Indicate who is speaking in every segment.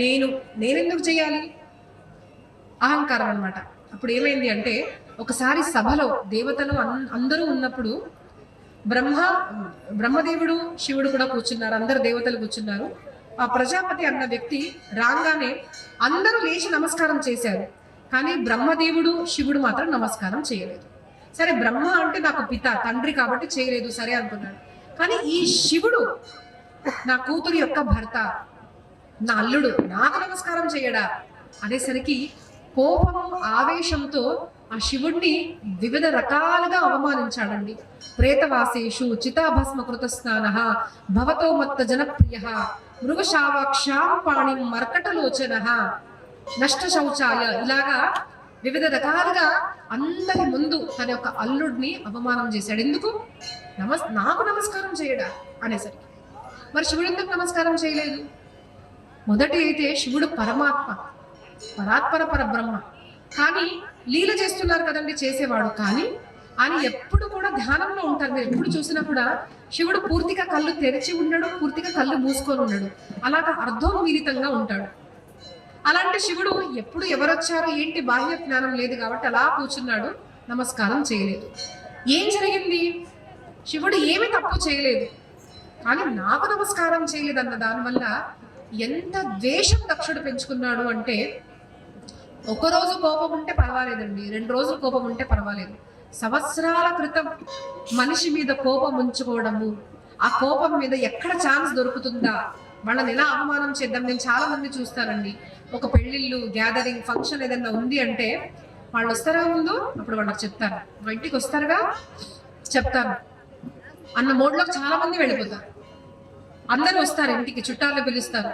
Speaker 1: నేను నేనెందుకు చేయాలి? అహంకారం అనమాట అప్పుడు ఏమైంది అంటే ఒకసారి సభలో దేవతలు అన్- అందరూ ఉన్నప్పుడు బ్రహ్మ బ్రహ్మదేవుడు శివుడు కూడా కూర్చున్నారు అందరు దేవతలు కూర్చున్నారు. ఆ ప్రజాపతి అన్న వ్యక్తి రాగానే అందరూ లేచి నమస్కారం చేశారు. కానీ బ్రహ్మదేవుడు శివుడు మాత్రం నమస్కారం చేయలేదు. సరే బ్రహ్మ అంటే నాకు పిత తండ్రి కాబట్టి చేయలేదు సరే అనుకున్నాడు. కానీ ఈ శివుడు నా కూతురు యొక్క భర్త నా అల్లుడు నాకు నమస్కారం చేయడా? అనేసరికి కోపము ఆవేశంతో ఆ శివుణ్ణి వివిధ రకాలుగా అవమానించాడండి. ప్రేతవాసేషు చితాభస్మ కృత స్నాన భవతో మత్త జనప్రియ మృగశావాక్షాం పాణిం మర్కటలోచన నష్ట శౌచాయ ఇలాగా వివిధ రకాలుగా అందరి ముందు తన యొక్క అల్లుడిని అవమానం చేశాడు. ఎందుకు? నమస్ నాకు నమస్కారం చేయడా? అనేసరికి. మరి శివుడు ఎందుకు నమస్కారం చేయలేదు? మొదటి అయితే శివుడు పరమాత్మ పరాత్పర పరబ్రహ్మ. కానీ లీల చేస్తున్నారు కదండి చేసేవాడు. కానీ ఆయన ఎప్పుడు కూడా ధ్యానంలో ఉంటారు. మీరు ఎప్పుడు చూసినా కూడా శివుడు పూర్తిగా కళ్ళు తెరిచి ఉన్నాడు పూర్తిగా కళ్ళు మూసుకొని ఉన్నాడు. అలాగా అర్ధోన్మీలితంగా ఉంటాడు. అలాంటి శివుడు ఎప్పుడు ఎవరొచ్చారో ఏంటి బాహ్య జ్ఞానం లేదు కాబట్టి అలా కూర్చున్నాడు. నమస్కారం చేయలేదు. ఏం జరిగింది? శివుడు ఏమి తప్పు చేయలేదు. కానీ నాకు నమస్కారం చేయలేదు అన్న దానివల్ల ఎంత ద్వేషం దక్షుడు పెంచుకున్నాడు అంటే ఒక రోజు కోపం ఉంటే పర్వాలేదండి రెండు రోజులు కోపం ఉంటే పర్వాలేదు. సంవత్సరాల క్రితం మనిషి మీద కోపం ఉంచుకోవడము ఆ కోపం మీద ఎక్కడ ఛాన్స్ దొరుకుతుందా? వాళ్ళని ఎలా అవమానం చేద్దాం? నేను చాలా మంది చూస్తానండి. ఒక పెళ్ళిళ్ళు గ్యాదరింగ్ ఫంక్షన్ ఏదైనా ఉంది అంటే వాళ్ళు వస్తారా ముందు? అప్పుడు వాళ్ళకి చెప్తాను. మా ఇంటికి వస్తారుగా? చెప్తాను. అన్న మోడ్లోకి చాలా మంది వెళ్ళిపోతారు. అందరూ వస్తారు ఇంటికి చుట్టాలు పిలుస్తారు.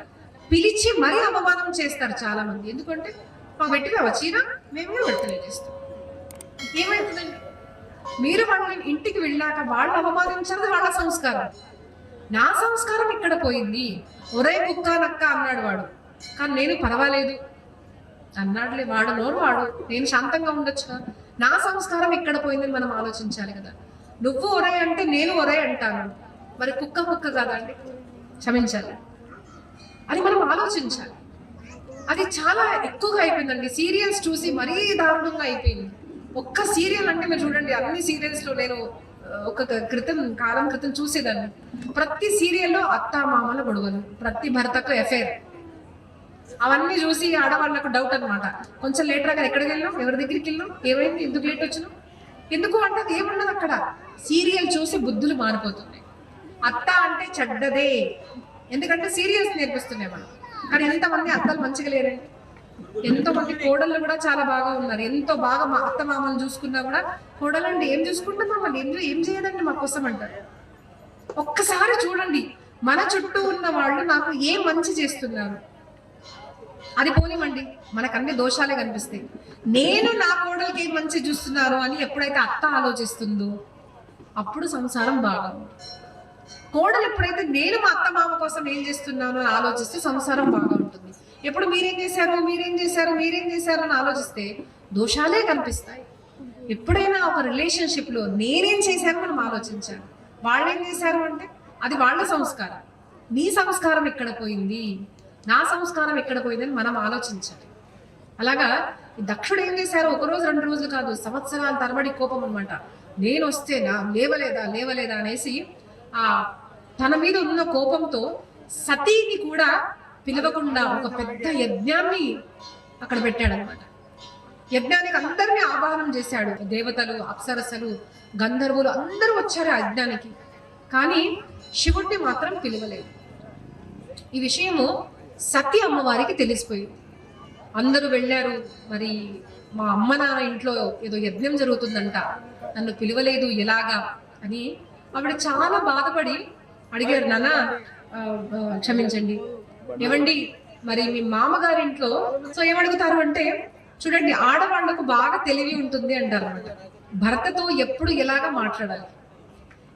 Speaker 1: పిలిచి మరీ అవమానం చేస్తారు చాలా మంది ఎందుకంటే మా పెట్టిగా వచ్చినా మేమే పెడతలే చేస్తాం. ఏమవుతుందండి మీరు వాళ్ళని ఇంటికి వెళ్ళాక వాళ్ళు అవమానించడం వాళ్ళ సంస్కారం. నా సంస్కారం ఇక్కడ పోయింది. ఒరే కుక్క నక్క అన్నాడు వాడు. కానీ నేను పర్వాలేదు. అన్నాడులే వాడు నోరు వాడు. నేను శాంతంగా ఉండొచ్చు నా సంస్కారం ఇక్కడ పోయిందని మనం ఆలోచించాలి కదా. నువ్వు ఒరే అంటే నేను ఒరే అంటాను. మరి కుక్క కుక్క కాదండి. క్షమించాలి. అని మనం ఆలోచించాలి. అది చాలా ఎక్కువగా అయిపోయిందండి. సీరియల్స్ చూసి మరీ దారుణంగా అయిపోయింది. ఒక్క సీరియల్ అంటే మీరు చూడండి అన్ని సీరియల్స్లో నేను ఒక క్రితం కాలం క్రితం చూసేదాన్ని. ప్రతి సీరియల్లో అత్త మామల గొడవలు ప్రతి భర్తకు ఎఫైర్ అవన్నీ చూసి ఆడవాళ్ళకు డౌట్ అనమాట కొంచెం లేటర్ రాగా ఎక్కడికి వెళ్ళాం ఎవరి దగ్గరికి వెళ్ళాం ఏమైంది? ఎందుకు లేట్ వచ్చినాం ఎందుకు అంటే అది ఏముండదు అక్కడ. సీరియల్ చూసి బుద్ధులు మారిపోతున్నాయి. అత్త అంటే చెడ్డదే. ఎందుకంటే సీరియల్స్ నేర్పిస్తున్నాయి మనం. కానీ ఎంతమంది అత్తలు మంచిగా లేరండి. ఎంతో మంది కోడళ్ళు కూడా చాలా బాగా ఉన్నారు. ఎంతో బాగా మా అత్త మామలు చూసుకున్నా కూడా కోడలండి ఏం చూసుకుంటాం మమ్మల్ని ఏం ఏం చేయదండి మా కోసం అంటారు. ఒక్కసారి చూడండి. మన చుట్టూ ఉన్న వాళ్ళు నాకు ఏం మంచి చేస్తున్నారు? అది పోనివ్వండి. మనకు అన్ని దోషాలే కనిపిస్తాయి. నేను నా కోడలికి ఏం మంచి చూస్తున్నాను అని ఎప్పుడైతే అత్త ఆలోచిస్తుందో అప్పుడు సంసారం బాగా ఉంటుంది. కోడలు ఎప్పుడైతే నేను మా అత్త మామ కోసం ఏం చేస్తున్నాను అని ఆలోచిస్తే సంసారం బాగా ఉంటుంది ఎప్పుడు మీరేం చేశారు? మీరేం చేశారు? మీరేం చేశారు అని ఆలోచిస్తే దోషాలే కనిపిస్తాయి. ఎప్పుడైనా ఒక రిలేషన్షిప్లో నేనేం చేశాను మనం ఆలోచించాలి వాళ్ళు ఏం చేశారు అంటే అది వాళ్ళ సంస్కారం. నీ సంస్కారం ఎక్కడ పోయింది? నా సంస్కారం ఎక్కడ పోయిందని మనం ఆలోచించాలి. అలాగా ఈ దక్షుడు ఏం చేశారు? ఒక రోజు రెండు రోజులు కాదు సంవత్సరాల తరబడి కోపం అనమాట నేను వస్తేనా? లేవలేదా? లేవలేదా అనేసి ఆ తన మీద ఉన్న కోపంతో సతీని కూడా పిలవకుండా ఒక పెద్ద యజ్ఞాన్ని అక్కడ పెట్టాడనమాట. యజ్ఞానికి అందరినీ ఆహ్వానం చేశాడు. దేవతలు అప్సరసలు గంధర్వులు అందరూ వచ్చారు ఆ యజ్ఞానికి. కానీ శివుడిని మాత్రం పిలవలేదు. ఈ విషయము సతీ అమ్మవారికి తెలిసిపోయింది. అందరూ వెళ్ళారు. మరి మా అమ్మ నాన్న ఇంట్లో ఏదో యజ్ఞం జరుగుతుందంట. నన్ను పిలవలేదు ఎలాగా అని ఆవిడ చాలా బాధపడి అడిగారు నాన్న క్షమించండి. ఏమండి మరి మీ మామగారి ఇంట్లో సో ఏమడుగుతారు అంటే చూడండి ఆడవాళ్ళకు బాగా తెలివి ఉంటుంది అంటారు అనమాట భర్తతో ఎప్పుడు ఎలాగా మాట్లాడాలి.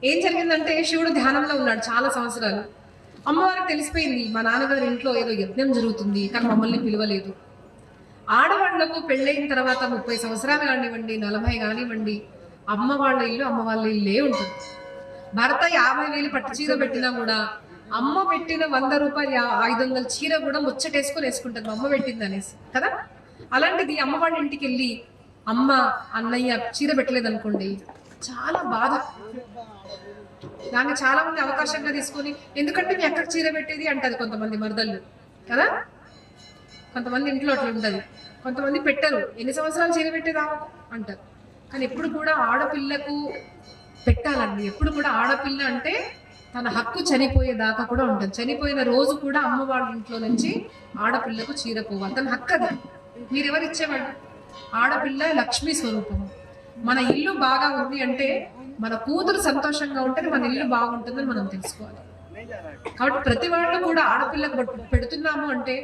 Speaker 1: ఏం జరిగిందంటే శివుడు ధ్యానంలో ఉన్నాడు చాలా సంవత్సరాలు. అమ్మవారికి తెలిసిపోయింది మా నాన్నగారి ఇంట్లో ఏదో యజ్ఞం జరుగుతుంది కానీ మమ్మల్ని పిలవలేదు. ఆడవాళ్ళకు పెళ్ళైన తర్వాత ముప్పై సంవత్సరాలు కానివ్వండి నలభై కానివ్వండి అమ్మ వాళ్ళ ఇల్లు అమ్మ వాళ్ళ ఇల్లే ఉంటుంది. భర్త యాభై వేలు పట్టు చీర పెట్టినా కూడా అమ్మ పెట్టిన వంద రూపాయలు ఐదు వందల చీర కూడా ముచ్చటేసుకొని వేసుకుంటుంది. మా అమ్మ పెట్టింది అనేసి కదా? అలాంటిది అమ్మ వాళ్ళ ఇంటికి వెళ్ళి అమ్మ అన్నయ్య చీర పెట్టలేదు అనుకోండి చాలా బాధ. దాన్ని చాలా మంది అవకాశంగా తీసుకొని ఎందుకంటే మీ అక్కడికి చీర పెట్టేది అంటది కొంతమంది మరదళ్ళు కదా? కొంతమంది ఇంట్లో అట్లా ఉంటుంది. కొంతమంది పెట్టరు. ఎన్ని సంవత్సరాలు చీర పెట్టేదా అంటారు కానీ ఎప్పుడు కూడా ఆడపిల్లకు పెట్టాలండి. ఎప్పుడు కూడా ఆడపిల్ల అంటే తన హక్కు చనిపోయేదాకా కూడా ఉంటుంది. చనిపోయిన రోజు కూడా అమ్మ వాళ్ళ ఇంట్లో నుంచి ఆడపిల్లకు చీర పోవాలి. తన హక్కు అది. మీరు ఎవరు ఇచ్చేవాళ్ళు ఆడపిల్ల లక్ష్మీ స్వరూపము మన ఇల్లు బాగా ఉంది అంటే మన కూతురు సంతోషంగా ఉంటే మన ఇల్లు బాగుంటుందని మనం తెలుసుకోవాలి. కాబట్టి ప్రతి వాళ్ళు కూడా ఆడపిల్లకు పెడుతున్నాము అంటే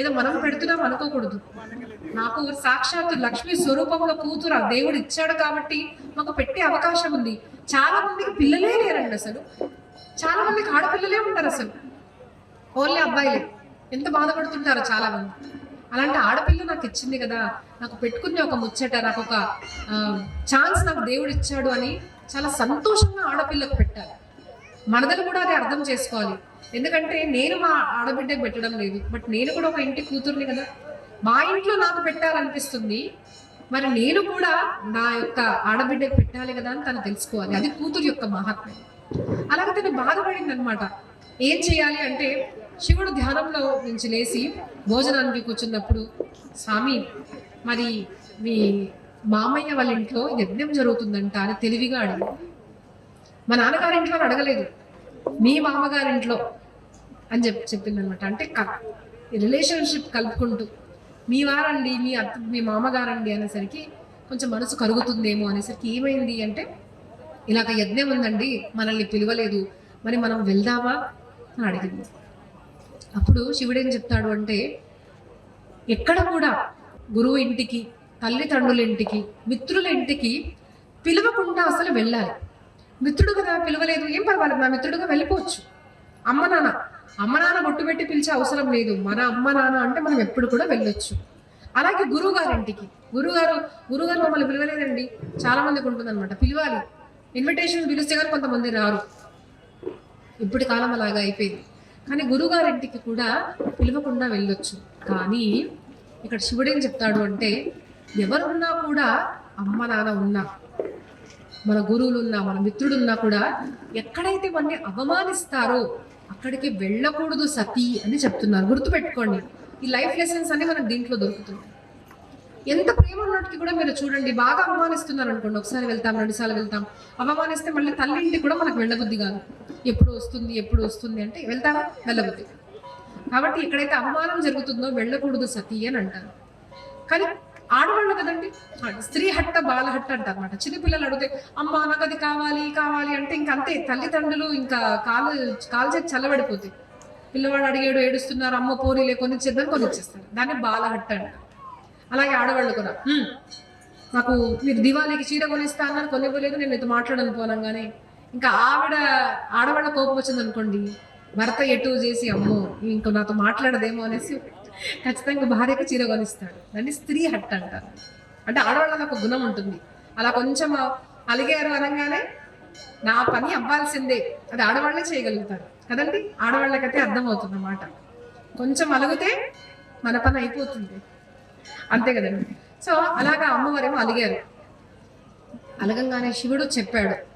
Speaker 1: ఏదో మనం పెడుతున్నాం అనుకోకూడదు. నాకు సాక్షాత్తు లక్ష్మీ స్వరూపంలో కూతురు ఆ దేవుడు ఇచ్చాడు కాబట్టి మాకు పెట్టే అవకాశం ఉంది. చాలా మందికి పిల్లలే లేరండి అసలు. చాలా మందికి ఆడపిల్లలే ఉంటారు అసలు. ఓన్లీ అబ్బాయిలే. ఎంత బాధపడుతుంటారో చాలా మంది. అలాంటి ఆడపిల్ల నాకు ఇచ్చింది కదా. నాకు పెట్టుకునే ఒక ముచ్చట నాకు ఒక ఛాన్స్ నాకు దేవుడు ఇచ్చాడు అని చాలా సంతోషంగా ఆడపిల్లకు పెట్టాలి. మనదలు కూడా అది అర్థం చేసుకోవాలి. ఎందుకంటే నేను మా ఆడబిడ్డకు పెట్టడం లేదు. బట్ నేను కూడా ఒక ఇంటి కూతుర్ని కదా. మా ఇంట్లో నాకు పెట్టాలనిపిస్తుంది. మరి నేను కూడా నా యొక్క ఆడబిడ్డకు పెట్టాలి కదా అని తను తెలుసుకోవాలి. అది కూతురు యొక్క మహాత్మ్యం. అలాగే తను బాధపడింది అనమాట ఏం చేయాలి అంటే శివుడు ధ్యానంలో నుంచి లేచి భోజనానికి కూర్చున్నప్పుడు స్వామి మరి మీ మామయ్య వాళ్ళ ఇంట్లో యజ్ఞం జరుగుతుందంట? అని తెలివిగా అడిగి మా నాన్నగారి ఇంట్లో అడగలేదు. మీ మామగారింట్లో అని చెప్పి చెప్పిందనమాట అంటే రిలేషన్షిప్ కలుపుకుంటూ మీ వారండి మీ అత్త మీ మామగారండి అనేసరికి కొంచెం మనసు కరుగుతుందేమో అనేసరికి ఏమైంది అంటే ఇలాగ యజ్ఞం ఉందండి మనల్ని పిలవలేదు మరి మనం వెళ్దామా? అని అడిగింది. అప్పుడు శివుడు ఏం చెప్తాడు అంటే ఎక్కడ కూడా గురువు ఇంటికి తల్లిదండ్రుల ఇంటికి మిత్రుల ఇంటికి పిలవకుండా అసలు వెళ్ళాలి. మిత్రుడు కదా పిలవలేదు ఏం పర్వాలేదు నా మిత్రుడుగా వెళ్ళిపోవచ్చు. అమ్మ నాన్న అమ్మ నాన్న బొట్టు పెట్టి పిలిచే అవసరం లేదు. మన అమ్మ నాన్న అంటే మనం ఎప్పుడు కూడా వెళ్ళొచ్చు. అలాగే గురువు ఇంటికి గురుగారు గురుగారు మమ్మల్ని పిలవలేదండి. చాలా మందికి ఉంటుంది అనమాట పిలవాలి. ఇన్విటేషన్ పిలిస్తే కానీ కొంతమంది రారు. ఇప్పటి కాలం అలాగా అయిపోయింది. కానీ గురుగారి ఇంటికి కూడా పిలవకుండా వెళ్ళొచ్చు. కానీ ఇక్కడ శివుడు ఏం చెప్తాడు అంటే ఎవరున్నా కూడా అమ్మ నాన్న ఉన్నా మన గురువులు ఉన్నా మన మిత్రుడు ఉన్నా కూడా ఎక్కడైతే మనని అవమానిస్తారో అక్కడికి వెళ్ళకూడదు సతీ అని చెప్తున్నారు. గుర్తుపెట్టుకోండి ఈ లైఫ్ లెసన్స్ అన్ని మనకు దీంట్లో దొరుకుతుంది ఎంత ప్రేమ ఉన్నట్టు కూడా మీరు చూడండి బాగా అవమానిస్తున్నారు అనుకోండి. ఒకసారి వెళ్తాం రెండు సార్లు వెళ్తాం. అవమానిస్తే మళ్ళీ తల్లింటికి కూడా మనకు వెళ్ళబుద్ధి కాదు. ఎప్పుడు వస్తుంది ఎప్పుడు వస్తుంది అంటే వెళ్తారా వెళ్ళబుద్ధి. కాబట్టి ఎక్కడైతే అవమానం జరుగుతుందో వెళ్ళకూడదు సతీ అని అంటారు. కానీ ఆడవాళ్ళు కదండి? స్త్రీ హట్ట బాల హట్ట అంటారు అనమాట చిన్నపిల్లలు అడిగితే అమ్మ నాకు అది కావాలి కావాలి అంటే ఇంక అంతే. తల్లిదండ్రులు ఇంకా కాలు కాలు చేతి చల్లబడిపోతాయి పిల్లవాడు అడిగాడు ఏడుస్తున్నారు అమ్మ పోనీ లేకొని కొనిచ్చేస్తారు. కొని దాన్ని బాల హట్ట అలాగే ఆడవాళ్ళు కూడా నాకు మీరు దివాళీకి చీర కొనిస్తా అన్నారు కొనివ్వలేదు నేను మీతో మాట్లాడను పోనంగానే. ఇంకా ఆవిడ ఆడవాళ్ళ కోపం వచ్చింది అనుకోండి భర్త ఎటు చేసి అమ్మో ఇంకో నాతో మాట్లాడదేమో అనేసి ఖచ్చితంగా భార్యకు చీర కొనిస్తాడు. దాన్ని స్త్రీ హట్ అంటారు. అంటే ఆడవాళ్ళకి ఒక గుణం ఉంటుంది. అలా కొంచెం అలిగారు అనగానే నా పని అవ్వాల్సిందే. అది ఆడవాళ్ళే చేయగలుగుతారు. కదండి? ఆడవాళ్ళకైతే అర్థమవుతుంది అన్నమాట కొంచెం అలిగితే మన పని అయిపోతుంది. అంతే కదండి? సో అలాగా అమ్మవారేమో అలిగారు. అలగంగానే శివుడు చెప్పాడు.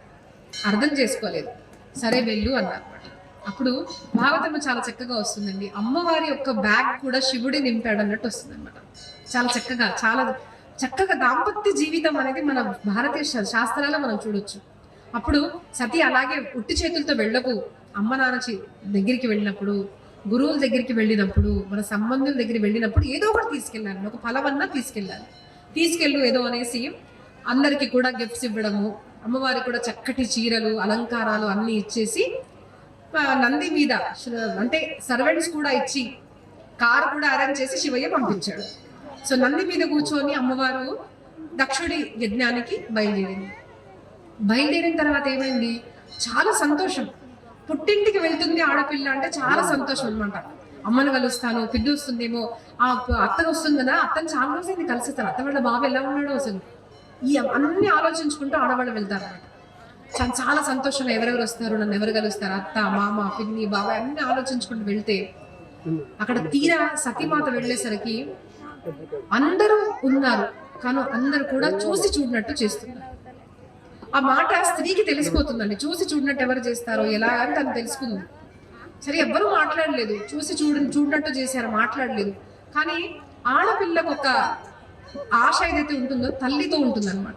Speaker 1: అర్థం చేసుకోలేదు. సరే వెళ్ళు అన్నారు. అప్పుడు భాగవతంలో చాలా చక్కగా వస్తుందండి. అమ్మవారి యొక్క బ్యాగ్ కూడా శివుడి నింపాడు అన్నట్టు వస్తుంది అనమాట చాలా చక్కగా చాలా చక్కగా దాంపత్య జీవితం అనేది మన భారతీయ శా- శాస్త్రాల్లో మనం చూడొచ్చు. అప్పుడు సతీ అలాగే ఉట్టి చేతులతో వెళ్ళకు అమ్మ నాన్న దగ్గరికి వెళ్ళినప్పుడు గురువుల దగ్గరికి వెళ్ళినప్పుడు మన సంబంధుల దగ్గరికి వెళ్ళినప్పుడు ఏదో ఒకటి తీసుకెళ్ళాలి. ఒక ఫలమన్నా తీసుకెళ్ళాలి. తీసుకెళ్ళు ఏదో అనేసి అందరికీ కూడా గిఫ్ట్స్ ఇవ్వడము అమ్మవారికి కూడా చక్కటి చీరలు అలంకారాలు అన్నీ ఇచ్చేసి నంది మీద అంటే సర్వెంట్స్ కూడా ఇచ్చి కారు కూడా అరేంజ్ చేసి శివయ్య పంపించాడు. సో నంది మీద కూర్చొని అమ్మవారు దక్షుడి యజ్ఞానికి బయలుదేరింది. బయలుదేరిన తర్వాత ఏమైంది? చాలా సంతోషం. పుట్టింటికి వెళ్తుంది ఆడపిల్ల అంటే చాలా సంతోషం అనమాట అమ్మను కలుస్తాను పిడ్డు వస్తుందేమో ఆ అత్త వస్తుంది కదా అత్తను చాలా రోజులైంది కలిసిస్తారు అత్త వాళ్ళ బాబు ఎలా ఉన్నాడో అసలు. ఈ అన్ని ఆలోచించుకుంటూ ఆడవాళ్ళు వెళ్తారు చాలా సంతోషంగా ఎవరెవరు వస్తారు నన్ను ఎవరు కలుస్తారు అత్త మామ పిన్ని బాబాయ్ అన్ని ఆలోచించుకుంటూ వెళ్తే అక్కడ తీరా సతీమాత వెళ్ళేసరికి అందరూ ఉన్నారు కానీ అందరూ కూడా చూసి చూడనట్టు చేస్తున్నారు. ఆ మాట స్త్రీకి తెలిసిపోతుందండి. చూసి చూడనట్టు ఎవరు చేస్తారో ఎలా అని తను తెలుసుకుంది. సరే ఎవ్వరూ మాట్లాడలేదు. చూసి చూడ చూడనట్టు చేశారు మాట్లాడలేదు. కానీ ఆడపిల్లకు ఒక ఆశ ఏదైతే ఉంటుందో తల్లితో ఉంటుంది అనమాట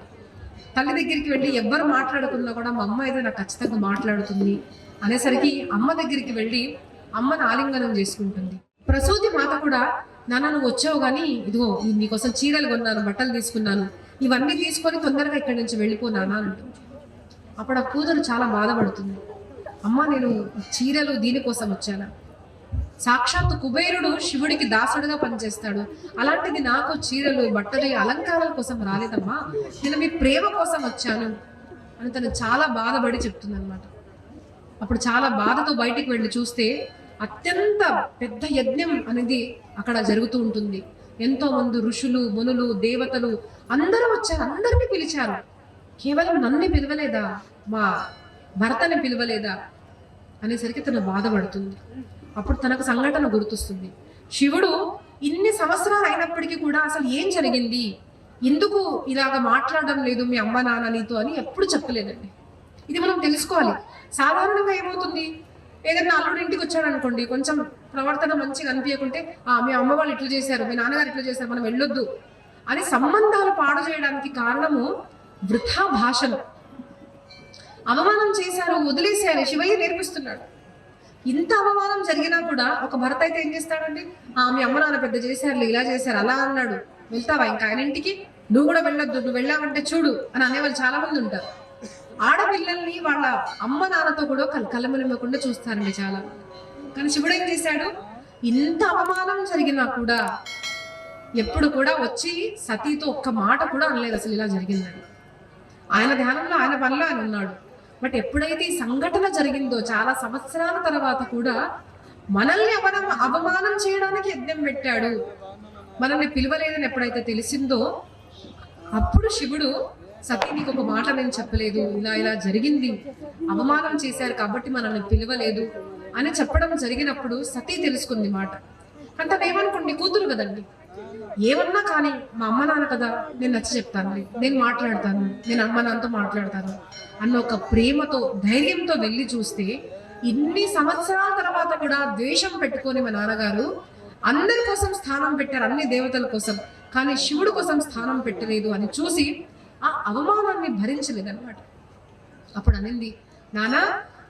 Speaker 1: తల్లి దగ్గరికి వెళ్ళి ఎవ్వరు మాట్లాడుకున్నా కూడా మా అమ్మ అయితే నాకు ఖచ్చితంగా మాట్లాడుతుంది అనేసరికి అమ్మ దగ్గరికి వెళ్ళి అమ్మను ఆలింగనం చేసుకుంటుంది. ప్రసూతి మాత కూడా నాన్న నువ్వు వచ్చావు కానీ ఇదిగో నీకోసం చీరలు కొన్నాను బట్టలు తీసుకున్నాను ఇవన్నీ తీసుకొని తొందరగా ఇక్కడి నుంచి వెళ్ళిపోనానా అంటుంది. అప్పుడు ఆ కూతురు చాలా బాధపడుతుంది. అమ్మ నేను చీరలు దీనికోసం వచ్చానా? సాక్షాత్తు కుబేరుడు శివుడికి దాసుడుగా పనిచేస్తాడు. అలాంటిది నాకు చీరలు బట్టలు అలంకారాల కోసం రాలేదమ్మా. నేను మీ ప్రేమ కోసం వచ్చాను అని తను చాలా బాధపడి చెప్తుందన్నమాట. అప్పుడు చాలా బాధతో బయటికి వెళ్ళి చూస్తే అత్యంత పెద్ద యజ్ఞం అనేది అక్కడ జరుగుతూ ఉంటుంది. ఎంతో మంది ఋషులు మునులు దేవతలు అందరూ వచ్చారు అందరినీ పిలిచారు. కేవలం నన్ను పిలవలేదా? మా భర్తని పిలవలేదా? అనేసరికి తను బాధపడుతుంది. అప్పుడు తనకు సంఘటన గుర్తొస్తుంది. శివుడు ఇన్ని సంవత్సరాలు అయినప్పటికీ కూడా అసలు ఏం జరిగింది? ఎందుకు ఇలాగ మాట్లాడడం లేదు మీ అమ్మ నాన్న నీతో అని ఎప్పుడు చెప్పలేదండి. ఇది మనం తెలుసుకోవాలి. సాధారణంగా ఏమవుతుంది? ఏదైనా అల్లుడి ఇంటికి వచ్చాడు అనుకోండి కొంచెం ప్రవర్తన మంచిగా అనిపించకుంటే ఆ మీ అమ్మ వాళ్ళు ఇట్లా చేశారు మీ నాన్నగారు ఇట్లా చేశారు మనం వెళ్ళొద్దు. అని సంబంధాలు పాడు చేయడానికి కారణము వృథా భాషలు. అవమానం చేశారు వదిలేశారు శివయ్య నేర్పిస్తున్నాడు. ఇంత అవమానం జరిగినా కూడా ఒక భర్త అయితే ఏం చేస్తాడండి? ఆమె అమ్మ నాన్న పెద్ద చేశారు ఇలా చేశారు అలా అన్నాడు. వెళ్తావా ఇంకా ఆయన ఇంటికి? నువ్వు కూడా వెళ్ళొద్దు నువ్వు వెళ్ళావంటే చూడు అని అనేవాళ్ళు చాలా మంది ఉంటారు. ఆడపిల్లల్ని వాళ్ళ అమ్మ నాన్నతో కూడా కల్ కలమలిమకుండా చూస్తారండి చాలా కానీ శివుడు ఏం చేశాడు? ఇంత అవమానం జరిగినా కూడా ఎప్పుడు కూడా వచ్చి సతీతో ఒక్క మాట కూడా అనలేదు అసలు ఇలా జరిగిందని. ఆయన ధ్యానంలో ఆయన పనిలో ఆయన ఉన్నాడు. బట్ ఎప్పుడైతే ఈ సంఘటన జరిగిందో చాలా సంవత్సరాల తర్వాత కూడా మనల్ని అవనం అవమానం చేయడానికి యజ్ఞం పెట్టాడు. మనల్ని పిలవలేదని ఎప్పుడైతే తెలిసిందో అప్పుడు శివుడు సతీ నీకు ఒక మాట నేను చెప్పలేదు ఇలా ఇలా జరిగింది అవమానం చేశారు కాబట్టి మనల్ని పిలవలేదు అని చెప్పడం జరిగినప్పుడు సతీ తెలుసుకుంది మాట. అంత ఏమనుకోండి కూతురు కదండి. ఏమన్నా కానీ మా అమ్మ నాన్న కదా నేను నచ్చి చెప్తాను. నేను మాట్లాడతాను. నేను అమ్మ నాన్నతో మాట్లాడతాను. అన్న ఒక ప్రేమతో ధైర్యంతో వెళ్ళి చూస్తే ఇన్ని సంవత్సరాల తర్వాత కూడా ద్వేషం పెట్టుకొని మా నాన్నగారు అందరి కోసం స్థానం పెట్టారు అన్ని దేవతల కోసం. కానీ శివుడు కోసం స్థానం పెట్టలేదు అని చూసి ఆ అవమానాన్ని భరించలేదన్నమాట. అప్పుడు అనింది నానా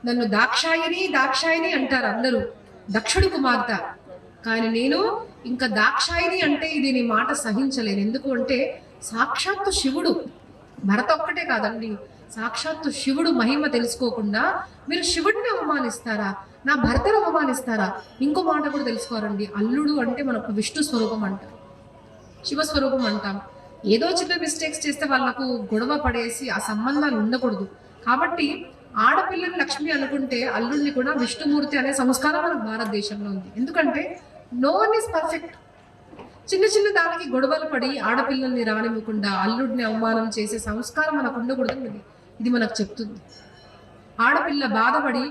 Speaker 1: నన్ను దాక్షాయని దాక్షాయని అంటారు అందరూ. దక్షుడు కుమార్తె కానీ నేను ఇంకా దాక్షాయిని అంటే ఇది నీ మాట సహించలేను. ఎందుకు అంటే సాక్షాత్తు శివుడు భరత ఒక్కటే కాదండి సాక్షాత్తు శివుడు మహిమ తెలుసుకోకుండా మీరు శివుడిని అవమానిస్తారా? నా భర్తను అవమానిస్తారా? ఇంకో మాట కూడా తెలుసుకోరండి అల్లుడు అంటే మనకు విష్ణు స్వరూపం అంటారు శివస్వరూపం అంటాం. ఏదో చిన్న మిస్టేక్స్ చేస్తే వాళ్ళకు గొడవ పడేసి ఆ సంబంధాలు ఉండకూడదు. కాబట్టి ఆడపిల్లని లక్ష్మి అనుకుంటే అల్లుడిని కూడా విష్ణుమూర్తి అనే సంస్కారం మన భారతదేశంలో ఉంది. ఎందుకంటే నో వన్ ఈస్ పర్ఫెక్ట్ చిన్న చిన్న దానికి గొడవలు పడి ఆడపిల్లల్ని రానివ్వకుండా అల్లుడిని అవమానం చేసే సంస్కారం మనకు ఉండకూడదు. ఇది మనకు చెప్తుంది. ఆడపిల్ల బాధపడి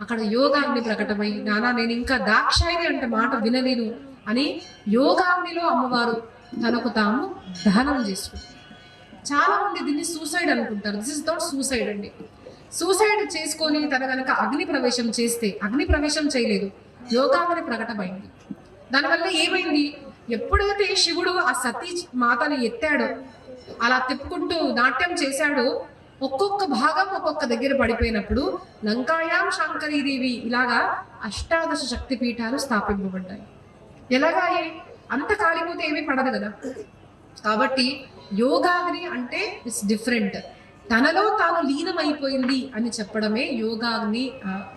Speaker 1: అక్కడ యోగాగ్ని ప్రకటమై నానా నేను ఇంకా దాక్షాయిని అంటే మాట వినలేను అని యోగాగ్నిలో అమ్మవారు తనకు తాము దహనం చేసుకుంది చాలా మంది దీన్ని సూసైడ్ అనుకుంటారు. దిస్ ఇస్ నాట్ సూసైడ్ అండి. సూసైడ్ చేసుకొని తన కనుక అగ్ని ప్రవేశం చేస్తే అగ్ని ప్రవేశం చేయలేదు. యోగాగ్ని ప్రకటమైంది. దానివల్ల ఏమైంది? ఎప్పుడైతే శివుడు ఆ సతీ మాతను ఎత్తాడో అలా తిప్పుకుంటూ నాట్యం చేశాడో ఒక్కొక్క భాగం ఒక్కొక్క దగ్గర పడిపోయినప్పుడు లంకాయాం శాంకరీదేవి ఇలాగా అష్టాదశ శక్తి పీఠాలు స్థాపింపబడ్డాయి. ఎలాగా అంత కాలిపోతే ఏమీ పడదు కదా. కాబట్టి యోగాగ్ని అంటే ఇట్స్ డిఫరెంట్ తనలో తాను లీనమైపోయింది అని చెప్పడమే యోగాగ్ని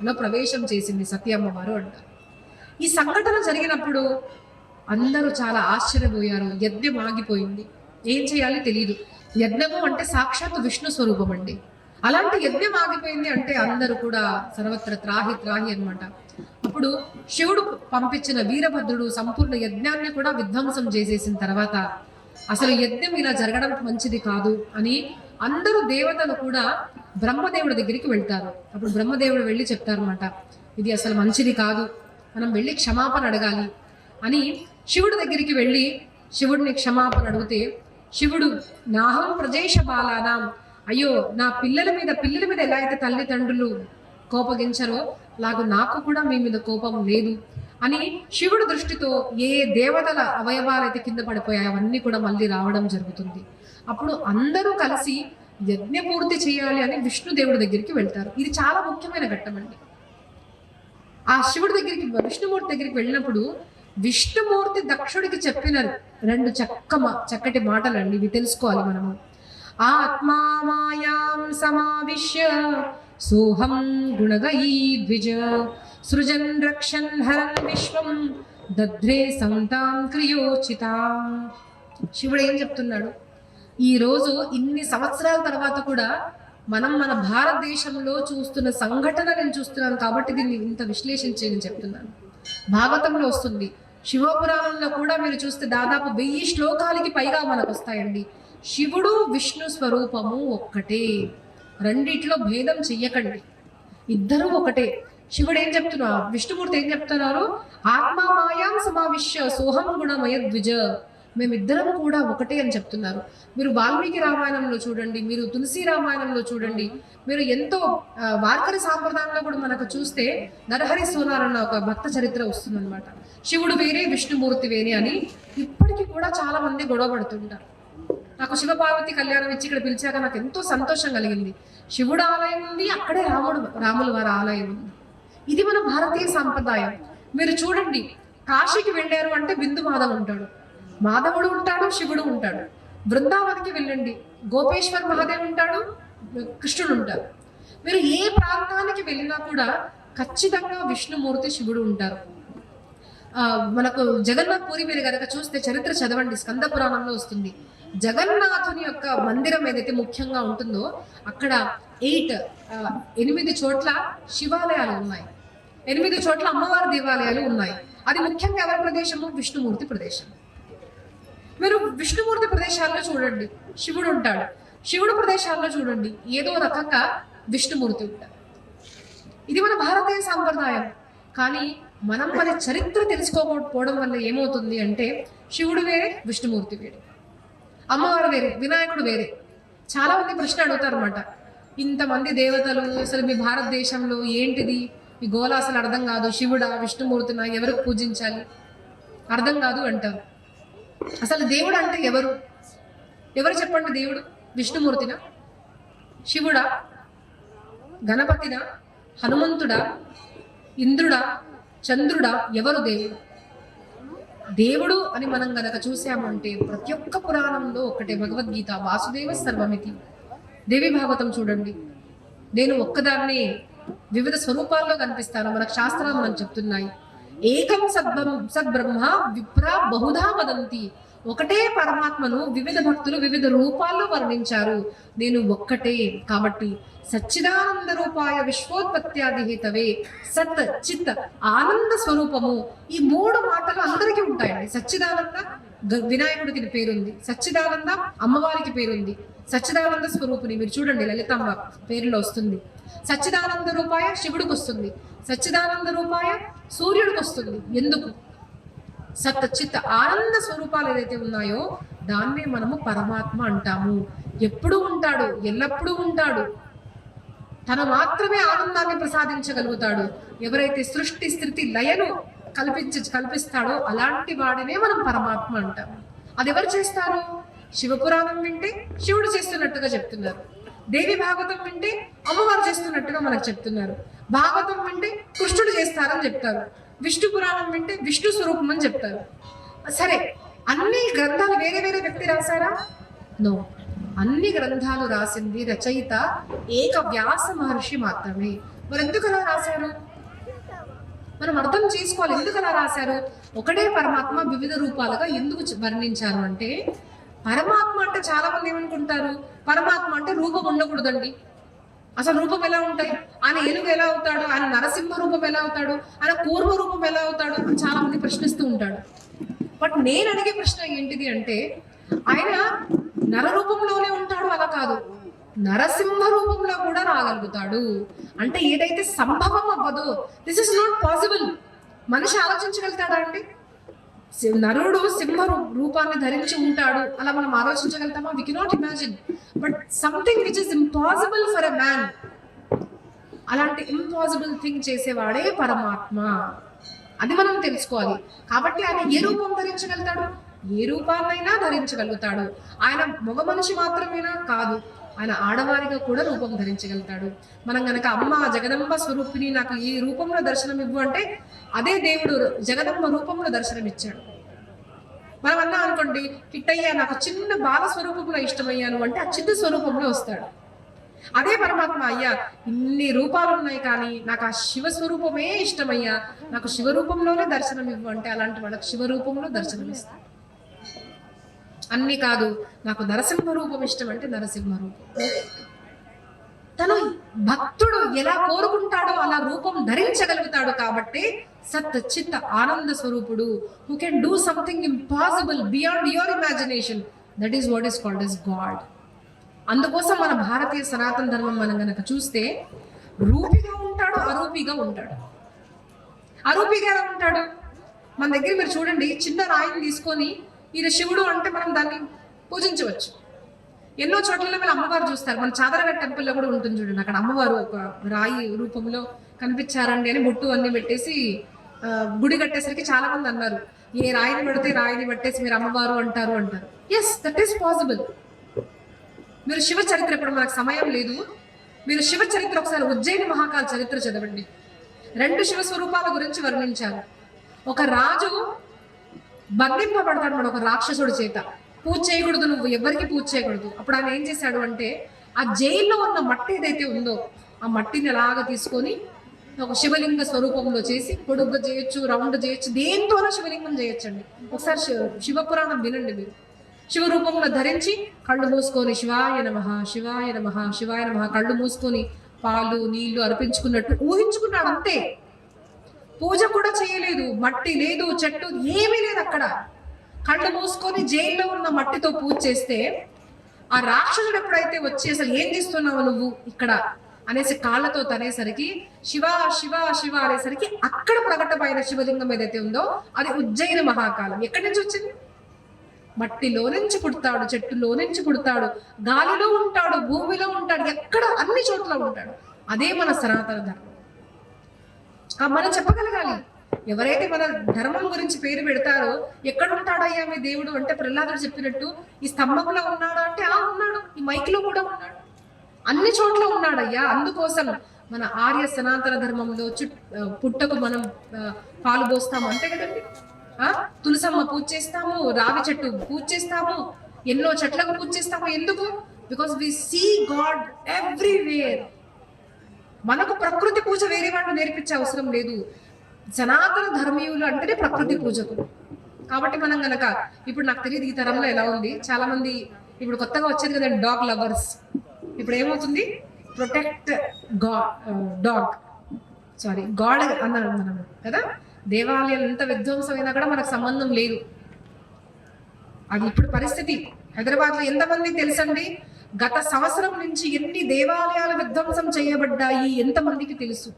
Speaker 1: లో ప్రవేశం చేసింది సత్యమ్మవారు అంటారు. ఈ సంఘటన జరిగినప్పుడు అందరూ చాలా ఆశ్చర్యపోయారు. యజ్ఞం ఆగిపోయింది. ఏం చేయాలి తెలియదు యజ్ఞము అంటే సాక్షాత్ విష్ణు స్వరూపం అండి అలాంటి యజ్ఞం ఆగిపోయింది అంటే అందరూ కూడా సర్వత్ర త్రాహి త్రాహి అనమాట అప్పుడు శివుడు పంపించిన వీరభద్రుడు సంపూర్ణ యజ్ఞాన్ని కూడా విధ్వంసం చేసేసిన తర్వాత అసలు యజ్ఞం ఇలా జరగడం మంచిది కాదు అని అందరూ దేవతలు కూడా బ్రహ్మదేవుడి దగ్గరికి వెళ్తారు. అప్పుడు బ్రహ్మదేవుడు వెళ్ళి చెప్తారన్నమాట. ఇది అసలు మంచిది కాదు. మనం వెళ్ళి క్షమాపణ అడగాలి అని శివుడి దగ్గరికి వెళ్ళి శివుడిని క్షమాపణ అడిగితే శివుడు నాహం ప్రజేష బాలానాం. అయ్యో నా పిల్లల మీద పిల్లల మీద ఎలా అయితే తల్లిదండ్రులు కోపగించరో లాగా నాకు కూడా మీ మీద కోపం లేదు అని శివుడి దృష్టితో ఏ దేవతల అవయవాలు అయితే కింద పడిపోయాయి అవన్నీ కూడా మళ్ళీ రావడం జరుగుతుంది. అప్పుడు అందరూ కలిసి యజ్ఞపూర్తి చేయాలి అని విష్ణుదేవుడి దగ్గరికి వెళ్తారు. ఇది చాలా ముఖ్యమైన ఘట్టం అండి ఆ శివుడి దగ్గరికి విష్ణుమూర్తి దగ్గరికి వెళ్ళినప్పుడు విష్ణుమూర్తి దక్షుడికి చెప్పిన రెండు చక్క చక్కటి చక్కటి మాటలండి ఇవి తెలుసుకోవాలి మనము. ఆత్మా మాయాం సమావిశ్య సోహం గుణగయీ ద్విజ సృజన్ రక్షన్ హరన్ విశ్వం దధ్రే సంతాం క్రియోచిత. శివుడు ఏం చెప్తున్నాడు? ఈ రోజు ఇన్ని సంవత్సరాల తర్వాత కూడా మనం మన భారతదేశంలో చూస్తున్న సంఘటన నేను చూస్తున్నాను కాబట్టి దీన్ని ఇంత విశ్లేషించి నేను చెప్తున్నాను. భాగవతంలో వస్తుంది. శివపురాణంలో కూడా మీరు చూస్తే దాదాపు వెయ్యి శ్లోకాలకి పైగా మనకు వస్తాయండి. శివుడు విష్ణు స్వరూపము ఒక్కటే. రెండిట్లో భేదం చెయ్యకండి. ఇద్దరు ఒకటే. శివుడు ఏం చెప్తున్నా? విష్ణుమూర్తి ఏం చెప్తున్నారు? ఆత్మ మాయాం సమావిశ్య సోహం గుణమయ ద్విజ మేమిద్దరం కూడా ఒకటే అని చెప్తున్నారు. మీరు వాల్మీకి రామాయణంలో చూడండి మీరు తులసి రామాయణంలో చూడండి మీరు ఎంతో వార్కరి సాంప్రదాయంలో కూడా మనకు చూస్తే నరహరి సోనార్ అన్న ఒక భక్త చరిత్ర వస్తుందన్నమాట. శివుడు వేరే విష్ణుమూర్తి వేరే అని ఇప్పటికీ కూడా చాలా మంది గొడవ పడుతుంటారు. నాకు శివపార్వతి కళ్యాణం ఇచ్చి ఇక్కడ పిలిచాక నాకు ఎంతో సంతోషం కలిగింది. శివుడు ఆలయం ఉంది అక్కడే రాముడు రాములు వారి ఆలయం ఉంది. ఇది మన భారతీయ సాంప్రదాయం. మీరు చూడండి కాశీకి వెళ్ళారు అంటే బిందు మాధవ్ ఉంటాడు. మాధవుడు ఉంటాడు శివుడు ఉంటాడు. బృందావనకి వెళ్ళండి. గోపేశ్వర్ మహాదేవ్ ఉంటాడు కృష్ణుడు ఉంటాడు. మీరు ఏ ప్రాంతానికి వెళ్ళినా కూడా ఖచ్చితంగా విష్ణుమూర్తి శివుడు ఉంటారు. ఆ, మనకు జగన్నాథ్ పూరి మీరు కనుక చూస్తే చరిత్ర చదవండి స్కంద పురాణంలో వస్తుంది. జగన్నాథుని యొక్క మందిరం ఏదైతే ముఖ్యంగా ఉంటుందో అక్కడ ఎయిట్ ఎనిమిది చోట్ల శివాలయాలు ఉన్నాయి. ఎనిమిది చోట్ల అమ్మవారి దేవాలయాలు ఉన్నాయి. అది ముఖ్యంగా ఎవరి ప్రదేశము? విష్ణుమూర్తి ప్రదేశం. మీరు విష్ణుమూర్తి ప్రదేశాల్లో చూడండి. శివుడు ఉంటాడు. శివుడు ప్రదేశాల్లో చూడండి. ఏదో రకంగా విష్ణుమూర్తి ఉంటాడు. ఇది మన భారతీయ సాంప్రదాయం. కానీ మనం మన చరిత్ర తెలుసుకోకపోవడం వల్ల ఏమవుతుంది అంటే శివుడు వేరే విష్ణుమూర్తి వేరే. అమ్మవారు వేరే వినాయకుడు వేరే. చాలా మంది ప్రశ్న అడుగుతారు అనమాట ఇంతమంది దేవతలు అసలు మీ భారతదేశంలో ఏంటిది? ఈ గోళ అసలు అర్థం కాదు. శివుడా విష్ణుమూర్తినా ఎవరికి పూజించాలి? అర్థం కాదు అంటారు. అసలు దేవుడు అంటే ఎవరు? ఎవరు చెప్పండి దేవుడు? విష్ణుమూర్తినా? శివుడా? గణపతినా? హనుమంతుడా? ఇంద్రుడా? చంద్రుడా? ఎవరు దేవుడు? దేవుడు అని మనం గనక చూసామంటే ప్రతి ఒక్క పురాణంలో ఒకటే భగవద్గీత వాసుదేవ సర్వమితి. దేవి భాగవతం చూడండి. నేను ఒక్కదాన్ని వివిధ స్వరూపాల్లో కనిపిస్తాను మనకు శాస్త్రాలు మనకు చెప్తున్నాయి. ఏకం సద్బ్రహ్మ సద్బ్రహ్మ విప్ర బహుధా వదంతి. ఒకటే పరమాత్మను వివిధ భక్తులు వివిధ రూపాల్లో వర్ణించారు. నేను ఒక్కటే కాబట్టి సచ్చిదానంద రూపాయ విశ్వోత్పత్యాది హేతవే సత్ చిత్ ఆనంద స్వరూపము. ఈ మూడు మాటలు అందరికీ ఉంటాయండి. సచ్చిదానంద వినాయకుడికి పేరుంది. సచ్చిదానంద అమ్మవారికి పేరుంది. సచ్చిదానంద స్వరూపుని మీరు చూడండి లలితమ్మ పేరులో వస్తుంది. సచ్చిదానంద రూపాయ శివుడికి వస్తుంది. సచ్చిదానంద రూపాయ సూర్యుడికి వస్తుంది. ఎందుకు? సత్ చిత్ ఆనంద స్వరూపాలు ఏదైతే ఉన్నాయో దాన్నే మనము పరమాత్మ అంటాము. ఎప్పుడు ఉంటాడు ఎల్లప్పుడూ ఉంటాడు. తను మాత్రమే ఆనందాన్ని ప్రసాదించగలుగుతాడు. ఎవరైతే సృష్టి స్థితి లయను కల్పించ కల్పిస్తాడో అలాంటి వాడినే మనం పరమాత్మ అంటాం. అది ఎవరు చేస్తారు? శివపురాణం వింటే శివుడు చేస్తున్నట్టుగా చెప్తున్నారు. దేవి భాగవతం వింటే అమ్మవారు చేస్తున్నట్టుగా మనకు చెప్తున్నారు. భాగవతం వింటే కృష్ణుడు చేస్తారని చెప్తారు. విష్ణు పురాణం వింటే విష్ణు స్వరూపం అని చెప్తారు. సరే అన్ని గ్రంథాలు వేరే వేరే వ్యక్తి రాశారా? నో. అన్ని గ్రంథాలు రాసింది రచయిత ఏక వ్యాస మహర్షి మాత్రమే. మరి ఎందుకు అలా రాశారు? మనం అర్థం చేసుకోవాలి. ఎందుకు అలా రాశారు? ఒకటే పరమాత్మ వివిధ రూపాలుగా ఎందుకు వర్ణించారు అంటే పరమాత్మ అంటే చాలా మంది ఏమనుకుంటారు? పరమాత్మ అంటే రూపం ఉండకూడదండి. అసలు రూపం ఎలా ఉంటాయి? ఆయన ఏనుగు ఎలా అవుతాడు? ఆయన నరసింహ రూపం ఎలా అవుతాడు? ఆయన పూర్వ రూపం ఎలా అవుతాడు? అని చాలా మంది ప్రశ్నిస్తూ ఉంటాడు బట్ నేను అడిగే ప్రశ్న ఏంటిది అంటే ఆయన నర రూపంలోనే ఉంటాడు అలా కాదు. నరసింహ రూపంలో కూడా రాగలుగుతాడు. అంటే ఏదైతే సంభవం అవ్వదో దిస్ ఇస్ నాట్ పాసిబుల్ మనిషి ఆలోచించగలుగుతాడా అండి? నరుడు సింహ రూపాన్ని ధరించి ఉంటాడు. అలా మనం ఆలోచించగలుగుతామా? We cannot imagine but something which is impossible for a man అలాంటి ఇంపాసిబుల్ థింగ్ చేసేవాడే పరమాత్మ. అది మనం తెలుసుకోవాలి. కాబట్టి ఆయన ఏ రూపం ధరించగలుగుతాడు? ఏ రూపాన్నైనా ధరించగలుగుతాడు. ఆయన మగ మనిషి మాత్రమేనా? కాదు. ఆయన ఆడవారిగా కూడా రూపం ధరించగలుగుతాడు. మనం గనక అమ్మ జగదంబ స్వరూపిణి నాకు ఈ రూపంలో దర్శనం ఇవ్వు అంటే అదే దేవుడు జగదంబ రూపంలో దర్శనం ఇచ్చాడు. మనం అన్నా అనుకోండి కిట్టయ్య నాకు చిన్న బాల స్వరూపంలో ఇష్టమయ్యాను అంటే ఆ చిన్న స్వరూపంలో వస్తాడు. అదే పరమాత్మ అయ్యా ఇన్ని రూపాలు ఉన్నాయి కానీ నాకు ఆ శివ స్వరూపమే ఇష్టమయ్యా. నాకు శివరూపంలోనే దర్శనం ఇవ్వు అంటే అలాంటి వాళ్ళకి శివరూపంలో దర్శనం ఇస్తాడు అన్ని కాదు నాకు నరసింహ రూపం ఇష్టం అంటే నరసింహ రూపం. తను భక్తుడు ఎలా కోరుకుంటాడో అలా రూపం ధరించగలుగుతాడు కాబట్టి సత్ చిత్త ఆనంద స్వరూపుడు who can do something impossible beyond your imagination that is what is called as God అందుకోసం మన భారతీయ సనాతన ధర్మం మనం కనుక చూస్తే రూపిగా ఉంటాడు అరూపిగా ఉంటాడు. అరూపిగా ఎలా ఉంటాడు? మన దగ్గర మీరు చూడండి చిన్న రాయిని తీసుకొని ఈయన శివుడు అంటే మనం దాన్ని పూజించవచ్చు. ఎన్నో చోట్ల మన అమ్మవారు చూస్తారు. మన చాదరగడ్ టెంపుల్లో కూడా ఉంటుంది చూడండి. అక్కడ అమ్మవారు ఒక రాయి రూపంలో కనిపించారండి అని బొట్టు అన్ని పెట్టేసి గుడి కట్టేసరికి చాలా మంది అన్నారు. ఏ రాయిని పెడితే రాయిని పట్టేసి మీరు అమ్మవారు అంటారు అంటారు. ఎస్ దట్ ఈస్ పాసిబుల్ మీరు శివ చరిత్ర ఇప్పుడు మనకు సమయం లేదు. మీరు శివ చరిత్ర ఒకసారి ఉజ్జయిని మహాకాల చరిత్ర చదవండి. రెండు శివ స్వరూపాల గురించి వర్ణించారు. ఒక రాజు బంధింపబడతాడు మన ఒక రాక్షసుడి చేత. పూజ చేయకూడదు నువ్వు ఎవరికి పూజ చేయకూడదు. అప్పుడు ఆయన ఏం చేశాడు అంటే ఆ జైల్లో ఉన్న మట్టి ఏదైతే ఉందో ఆ మట్టిని ఎలాగ తీసుకొని ఒక శివలింగ స్వరూపంలో చేసి పొడుగ్గా చేయొచ్చు రౌండ్ చేయొచ్చు దేంతోనో శివలింగం చేయొచ్చండి. ఒకసారి శివ శివపురాణం వినండి మీరు. శివరూపంలో ధరించి కళ్ళు మూసుకొని శివాయ నమ శివాయ నమ శివాయ నమ కళ్ళు మూసుకొని పాలు నీళ్ళు అర్పించుకున్నట్టు ఊహించుకున్నాడు అంతే. పూజ కూడా చేయలేదు మట్టి లేదు చెట్టు ఏమీ లేదు అక్కడ. కళ్ళు మూసుకొని జైల్లో ఉన్న మట్టితో పూజ చేస్తే ఆ రాక్షసుడు ఎప్పుడైతే వచ్చి అసలు ఏం చేస్తున్నావు నువ్వు ఇక్కడ? అనేసి కాళ్ళతో తనేసరికి శివ శివ శివ అనేసరికి అక్కడ ప్రకటమైన శివలింగం ఏదైతే ఉందో అది ఉజ్జయిన మహాకాలం. ఎక్కడి నుంచి వచ్చింది? మట్టిలో నుంచి పుడతాడు చెట్టులో నుంచి పుడతాడు గాలిలో ఉంటాడు భూమిలో ఉంటాడు ఎక్కడ అన్ని చోట్ల ఉంటాడు. అదే మన సనాతన ధర్మం. మనం చెప్పగలగాలి. ఎవరైతే మన ధర్మం గురించి పేరు పెడతారో ఎక్కడ ఉంటాడయ్యా మీ దేవుడు అంటే ప్రహ్లాదుడు చెప్పినట్టు ఈ స్తంభంలో ఉన్నాడు అంటే ఆ ఉన్నాడు. ఈ మైక్లో కూడా ఉన్నాడు. అన్ని చోట్ల ఉన్నాడయ్యా. అందుకోసం మన ఆర్య సనాతన ధర్మంలో చుట్ పుట్టకు మనం పాలు పోస్తాము. అంతే కదండి? ఆ? తులసమ్మ పూజ చేస్తాము రావి చెట్టు పూజ చేస్తాము ఎన్నో చెట్లకు పూజ చేస్తాము. ఎందుకు? Because we see God everywhere మనకు ప్రకృతి పూజ వేరే వాళ్ళు నేర్పించే అవసరం లేదు. సనాతన ధర్మీయులు అంటేనే ప్రకృతి పూజకులు కాబట్టి మనం గనక ఇప్పుడు నాకు తెలియదు ఈ తరంలో ఎలా ఉంది. చాలా మంది ఇప్పుడు కొత్తగా వచ్చేది కదండి డాగ్ లవర్స్. ఇప్పుడు ఏమవుతుంది? ప్రొటెక్ట్గా డాగ్. సారీ గాడ్ అన్నారు మనం కదా? దేవాలయాలు ఎంత విధ్వంసమైనా కూడా మనకు సంబంధం లేదు. అది ఇప్పుడు పరిస్థితి. హైదరాబాద్లో ఎంతమందికి తెలుసండి? గత సంవత్సరం నుంచి ఎన్ని దేవాలయాలు విధ్వంసం చేయబడ్డాయి ఎంతమందికి తెలుసు?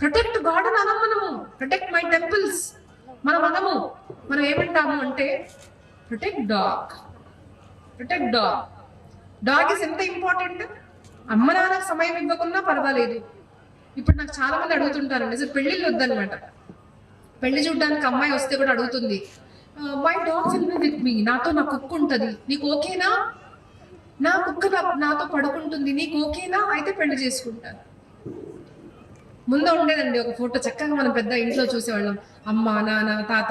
Speaker 1: ప్రొటెక్ట్ గాడ్ అని అనం మనము ప్రొటెక్ట్ మై టెంపుల్స్ మనం అనము. మనం ఏమంటాము అంటే protect dog protect dog dog is ఎంత ఇంపార్టెంట్ అమ్మ నాన్నకు సమయం ఇవ్వకున్నా పర్వాలేదు. ఇప్పుడు నాకు చాలా మంది అడుగుతుంటారు నిజం పెళ్ళిళ్ళు వద్దనమాట పెళ్ళి చూడడానికి అమ్మాయి వస్తే కూడా అడుగుతుంది. My dog will be with me నాతో నా కుక్క ఉంటుంది. నీకు ఓకేనా నా కుక్క నాతో పడుకుంటుంది నీకు ఓకేనా? అయితే పెళ్ళి చేసుకుంటాను. ముందు ఉండేదండి ఒక ఫోటో చక్కగా మనం పెద్ద ఇంట్లో చూసేవాళ్ళం. అమ్మ నాన్న తాత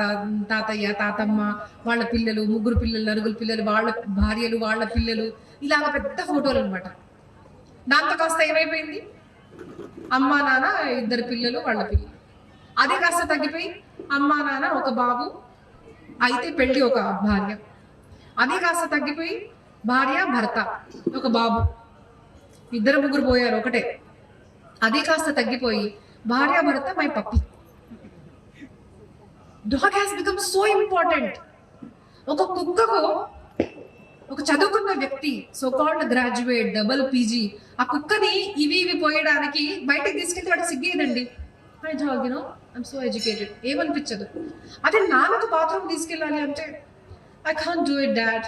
Speaker 1: తాతయ్య తాతమ్మ వాళ్ళ పిల్లలు ముగ్గురు పిల్లలు నలుగురు పిల్లలు వాళ్ళ భార్యలు వాళ్ళ పిల్లలు ఇలాగ పెద్ద ఫోటోలు అనమాట దాంతో కాస్త ఏమైపోయింది? అమ్మ నాన్న ఇద్దరు పిల్లలు వాళ్ళ పిల్లలు. అదే కాస్త తగ్గిపోయి అమ్మ నాన్న ఒక బాబు అయితే పెళ్ళి ఒక భార్య. అదే కాస్త తగ్గిపోయి భార్య భర్త ఒక బాబు. ఇద్దరు ముగ్గురు పోయారు ఒకటే. అది కాస్త తగ్గిపోయి భార్య భర్త my puppy. Dog has become so important ఒక కుక్కకు ఒక చదువుకున్న వ్యక్తి so called graduate double PG ఆ కుక్కని ఇవి ఇవి పోయడానికి బయటకు తీసుకెళ్తే వాడు సిగ్గేదండి. I dog you know I'm so educated ఏమనిపించదు. అదే నాన్నకు బాత్రూమ్ తీసుకెళ్ళాలి అంటే I can't do it dad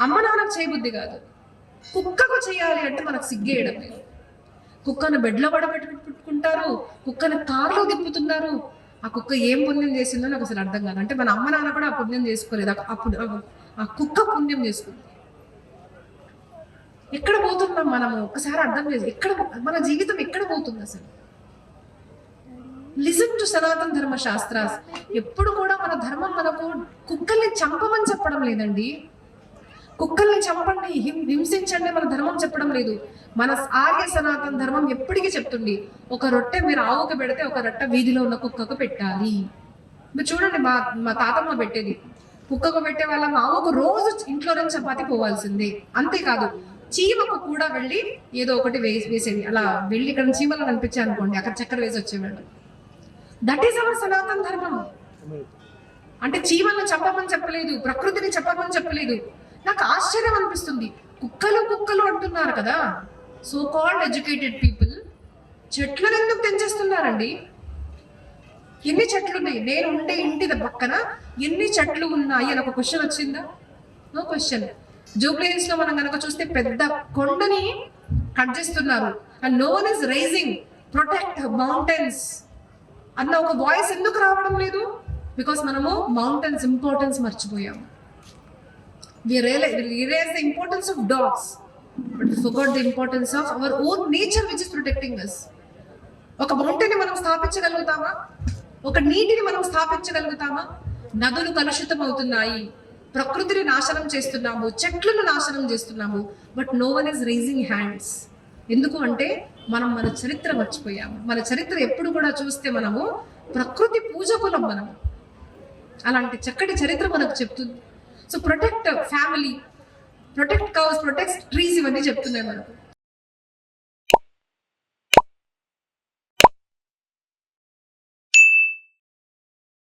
Speaker 1: అమ్మ నాన్నకు చేయబుద్ధి కాదు. కుక్కకు చేయాలి అంటే మనకు సిగ్గేయడం లేదు. కుక్కను బెడ్లో పడబెట్టు పెట్టుకుంటారు కుక్కను కారులో దింపుతున్నారు ఆ కుక్క ఏం పుణ్యం చేసిందో నాకు అసలు అర్థం కాదు. అంటే మన అమ్మ నాన్న కూడా ఆ పుణ్యం చేసుకోలేదు. అప్పుడు ఆ- ఆ కుక్క పుణ్యం చేసుకుంది. ఎక్కడ పోతున్నాం మనము? ఒకసారి అర్థం చేసి ఎక్కడ మన జీవితం ఎక్కడ పోతుంది అసలు? లిసన్ టు సనాతన ధర్మ శాస్త్రాస్ ఎప్పుడు కూడా మన ధర్మం మనకు కుక్కల్ని చంపమని చెప్పడం లేదండి. కుక్కల్ని చంపండి హిం- హింసించండి మన ధర్మం చెప్పడం లేదు. మన ఆర్య సనాతన ధర్మం ఎప్పటికీ చెప్తుంది ఒక రొట్టె మీరు ఆవుకు పెడితే ఒక రొట్టె వీధిలో ఉన్న కుక్కకు పెట్టాలి. మీరు చూడండి మా మా తాతమ్మ పెట్టేది. కుక్కకు పెట్టే వాళ్ళ మా ఆవుకు రోజు ఇంట్లో నుంచి చపాతి పోవాల్సిందే. అంతేకాదు చీమకు కూడా వెళ్ళి ఏదో ఒకటి వేసి వేసేది. అలా వెళ్ళి ఇక్కడ చీమలు కనిపించాయి అనుకోండి అక్కడ చక్కెర వేసి వచ్చేవాడు దట్ ఈస్ అవర్ సనాతన ధర్మం. అంటే చీమలను చెప్పమని చెప్పలేదు ప్రకృతిని చెప్పమని చెప్పలేదు. నాకు ఆశ్చర్యం అనిపిస్తుంది. కుక్కలు కుక్కలు అంటున్నారు కదా. సో కాల్డ్ ఎడ్యుకేటెడ్ పీపుల్ చెట్లను ఎందుకు తెంచేస్తున్నారండి? ఎన్ని చెట్లు ఉన్నాయి నేను ఉండే ఇంటి పక్కన ఎన్ని చెట్లు ఉన్నాయి అని ఒక క్వశ్చన్ వచ్చిందా? నో క్వశ్చన్ జూబ్లీస్లో మనం కనుక చూస్తే పెద్ద కొండని కట్ చేస్తున్నారు. And no one is rising protect mountains అన్న ఒక వాయిస్ ఎందుకు రావడం లేదు? బికాస్ మనము మౌంటైన్స్ ఇంపార్టెన్స్ మర్చిపోయాము. We realize, we realize the importance of dogs, but we forgot the importance of our own nature which is protecting us. ఒక mountain మనం స్థాపించగలుగుతామా? ఒక నీటిని మనం స్థాపించగలుగుతామా? నదులు కలుషితం అవుతున్నాయి ప్రకృతిని నాశనం చేస్తున్నాము చెట్లను నాశనం చేస్తున్నాము but no one is rising hands ఎందుకు అంటే మనం మన చరిత్ర మర్చిపోయాము. మన చరిత్ర ఎప్పుడు కూడా చూస్తే మనము ప్రకృతి పూజకులం మనము అలాంటి చక్కటి చరిత్ర మనకు చెప్తుంది. So protect family protect cows protect trees ఇవన్నీ చెప్తున్నాయి మనకు.